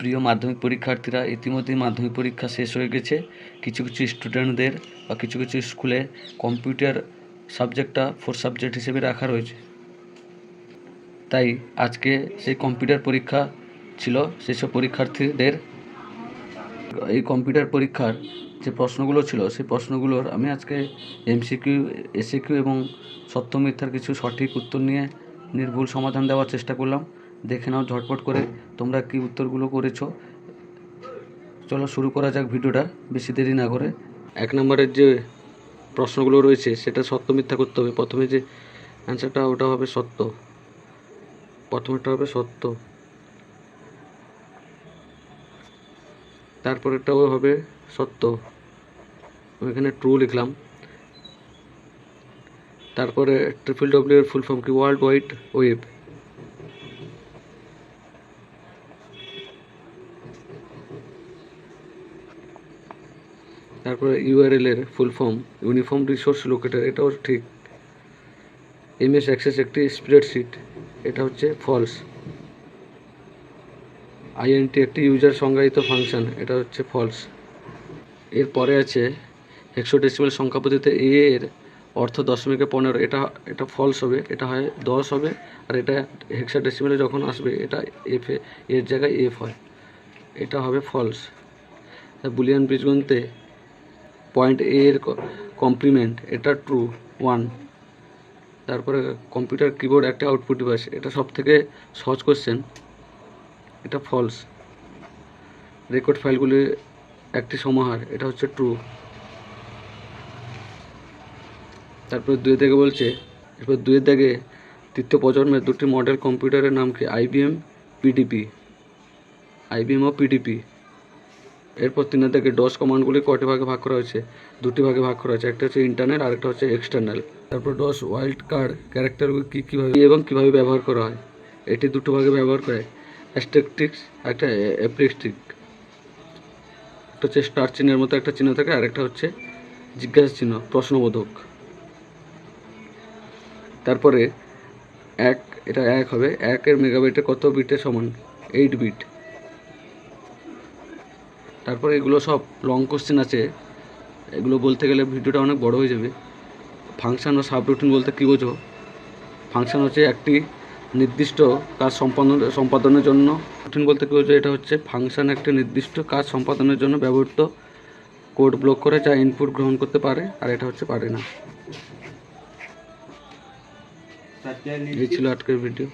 প্রিয় মাধ্যমিক পরীক্ষার্থীরা ইতিমধ্যেই মাধ্যমিক পরীক্ষা শেষ হয়ে গেছে। কিছু কিছু স্টুডেন্টদের বা কিছু কিছু স্কুলে কম্পিউটার সাবজেক্টটা ফোর সাবজেক্ট হিসেবে রাখা রয়েছে। তাই আজকে সেই কম্পিউটার পরীক্ষা ছিল, সেসব পরীক্ষার্থীদের এই কম্পিউটার পরীক্ষার যে প্রশ্নগুলো ছিল, সেই প্রশ্নগুলোর আমি আজকে এমসিকিউ এসিকিউ এবং সত্য মিথ্যার কিছু সঠিক উত্তর নিয়ে নির্ভুল সমাধান দেওয়ার চেষ্টা করলাম। দেখে নাও, ঝটপট করে তোমরা কি উত্তরগুলো করেছ। চলো শুরু করা যাক ভিডিওটা, বেশি দেরি না করে। এক নম্বরের যে প্রশ্নগুলো রয়েছে, সেটা সত্য, মিথ্যা করতে হবে। প্রথমে যে অ্যান্সারটা ওটা হবে সত্য। প্রথমেরটা হবে সত্য। তারপরেরটাও হবে সত্য। এখানে ট্রু লিখলাম। তারপরে ট্রিপল ডব্লিউ এর ফুল ফর্ম কি? ওয়ার্ল্ড ওয়াইড ওয়েব তারপরে ইউআরএল এর full form uniform resource locator এটাও ঠিক। এমএস অ্যাক্সেস একটি স্প্রেডশিট এটা হচ্ছে ফলস আইএনটি একটি ইউজার সংজ্ঞায়িত ফাংশন এটা হচ্ছে ফলস এরপরে আছে হেক্সোডেসিমাল সংখ্যা পদ্ধতিতে এ এর অর্থ দশমিকে পনেরো, এটা এটা ফলস হবে, এটা হয় দশ হবে, আর এটা হেক্সাডেসিমালে যখন আসবে, এটা এফ এর জায়গায় এফ হয়। এটা হবে ফলস বুলিয়ান বীজগণিতে পয়েন্ট এ এর কমপ্লিমেন্ট এটা ট্রু ওয়ান তারপরে কম্পিউটার কিবোর্ড একটা আউটপুট ডিভাইস এটা সব থেকে সহজ কোশ্চেন এটা ফলস রেকর্ড ফাইলগুলি একটি সমাহার, এটা হচ্ছে ট্রু তারপরে দুই থেকে বলছে, এরপর দুই থেকে তৃতীয় প্রজন্মের দুটি মডেল কম্পিউটারের নাম কি? আইবিএম পিডিপি আইবিএম ও পিডিপি এরপর তিন থেকে ডস কমান্ডগুলি কয়টি ভাগে ভাগ করা হয়েছে? দুটি ভাগে ভাগ করা হয়েছে, একটা হচ্ছে ইন্টারনাল আর একটা হচ্ছে এক্সটার্নাল তারপর ডস ওয়াইল্ড কার্ড ক্যারেক্টারগুলি কী কীভাবে এবং কীভাবে ব্যবহার করা হয়? এটি দুটো ভাগে ব্যবহার করে। অ্যাস্টেকটিক্স একটা অ্যাপ্রিস্টিক একটা হচ্ছে স্টার চিহ্নের মতো একটা চিহ্ন থাকে আর একটা হচ্ছে জিজ্ঞাসা চিহ্ন, প্রশ্নবোধক। তারপরে এক, এটা এক হবে একের মেগাবাইটে কত বিটের সমান? এইট বিট তারপরে এগুলো সব লং কোশ্চেন আছে। এগুলো বলতে গেলে ভিডিওটা অনেক বড় হয়ে যাবে। ফাংশন ও সাবরুটিন বলতে কী বোঝো? ফাংশন হচ্ছে একটি নির্দিষ্ট কাজ সম্পাদন সম্পাদনের জন্য। রুটিন বলতে কী বোঝো? এটা হচ্ছে ফাংশন একটি নির্দিষ্ট কাজ সম্পাদনের জন্য ব্যবহৃত কোড ব্লক করে যা ইনপুট গ্রহণ করতে পারে আর এটা হচ্ছে পারে না। এই ছিল আজকের ভিডিও